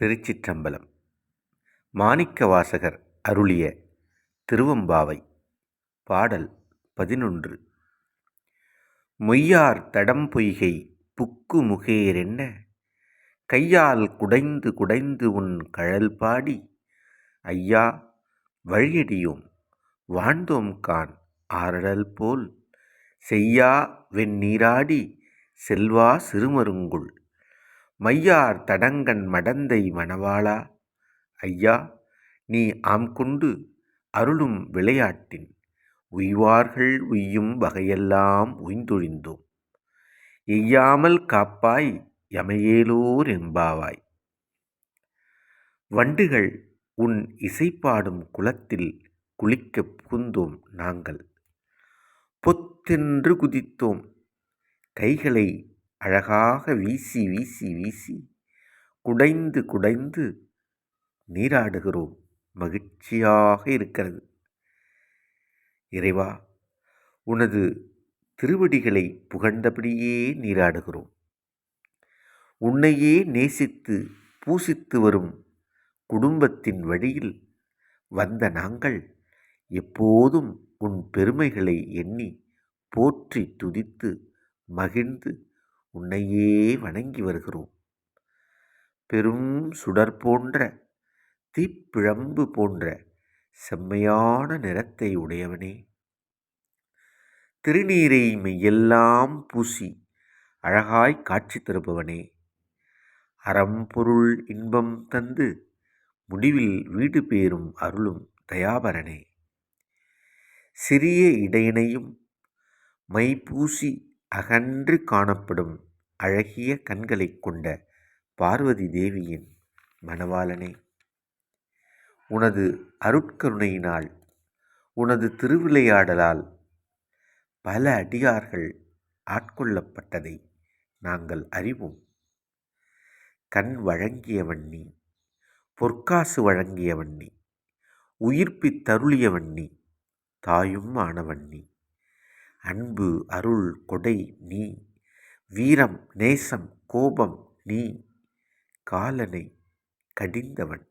திருச்சிற்றம்பலம். மாணிக்கவாசகர் அருளிய திருவம்பாவை. பாடல் பதினொன்று. மொய்யார் தடம் பொய்கை புக்கு முகேரென்ன? கையால் குடைந்து குடைந்து உன் கழல் பாடி. ஐயா வழியடியோம் வாழ்ந்தோம் கான் ஆரடல் போல். செய்யா வெண்ணீராடி செல்வா சிறுமருங்குள். மையார் தடங்கன் மடந்தை மணவாளா? ஐயா நீ ஆம் கொண்டு அருளும் விளையாட்டின் உய்வார்கள் உய்யும் வகையெல்லாம் உய்ந்தொழிந்தோம். எய்யாமல் காப்பாய் யமையேலோர் எம்பாவாய் வண்டுகள் உன் இசைப்பாடும் குளத்தில் குளிக்கப் புகுந்தோம் நாங்கள். பொத்தென்று குதித்தோம். கைகளை அழகாக வீசி வீசி வீசி குடைந்து குடைந்து நீராடுகிறோம். மகிழ்ச்சியாக இருக்கிறது. இறைவா உனது திருவடிகளை புகழ்ந்தபடியே நீராடுகிறோம். உன்னையே நேசித்து பூசித்து வரும் குடும்பத்தின் வழியில் வந்த நாங்கள் எப்போதும் உன் பெருமைகளை எண்ணி போற்றி துதித்து மகிழ்ந்து உன்னையே வணங்கி வருகிறோம். பெரும் சுடர் போன்ற தீப்பிழம்பு போன்ற செம்மையான நிறத்தை உடையவனே. திருநீரை மெய்யெல்லாம் பூசி அழகாய் காட்சி தருபவனே. அறம்பொருள் இன்பம் தந்து முடிவில் வீடு பேரும் அருளும் தயாபரனே. சிறிய இடையினையும் மைப்பூசி அகன்று காணப்படும் அழகிய கண்களைக் கொண்ட பார்வதி தேவியின் மணவாளனே! உனது அருட்கருணையினால் உனது திருவிளையாடலால் பல அடியார்கள் ஆட்கொள்ளப்பட்டதை நாங்கள் அறிவோம். கண் வழங்கியவன் நீ பொற்காசு வழங்கியவன் நீ உயிர்ப்பித் தருளியவன் நீ தாயும் ஆனவன் நீ அன்பு அருள் கொடை நீ வீரம் நேசம் கோபம் நீ. காலனை கடிந்தவன்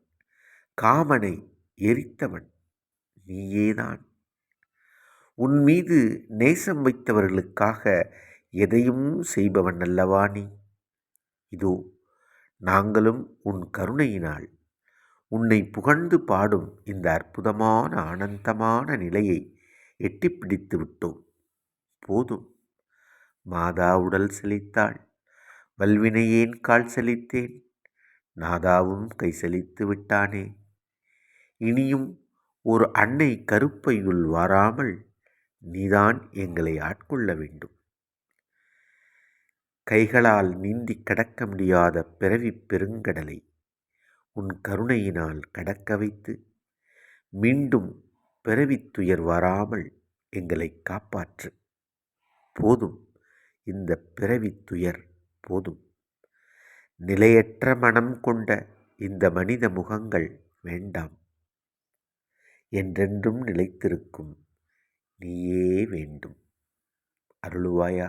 காமனை எரித்தவன் நீயேதான். உன் மீது நேசம் வைத்தவர்களுக்காக எதையும் செய்பவன் அல்லவா நீ? இதோ நாங்களும் உன் கருணையினால் உன்னை புகழ்ந்து பாடும் இந்த அற்புதமான ஆனந்தமான நிலையை எட்டிப்பிடித்து விட்டோம். போதும். மாதா உடல் செழித்தாள். வல்வினையேன் கால் செழித்தேன்? நாதாவும் கை செழித்து விட்டானே. இனியும் ஒரு அன்னை கருப்பையுள் வாராமல் நீதான் எங்களை ஆட்கொள்ள வேண்டும். கைகளால் நீந்தி கடக்க முடியாத பிறவி பெருங்கடலை உன் கருணையினால் கடக்க வைத்து மீண்டும் பிறவித்துயர் வராமல் எங்களை காப்பாற்று. போதும். இந்த பிறவித் துயர் போதும். நிலையற்ற மனம் கொண்ட இந்த மனித முகங்கள் வேண்டாம். என்றென்றும் நிலைத்திருக்கும். நீயே வேண்டும். அருளுவாயா?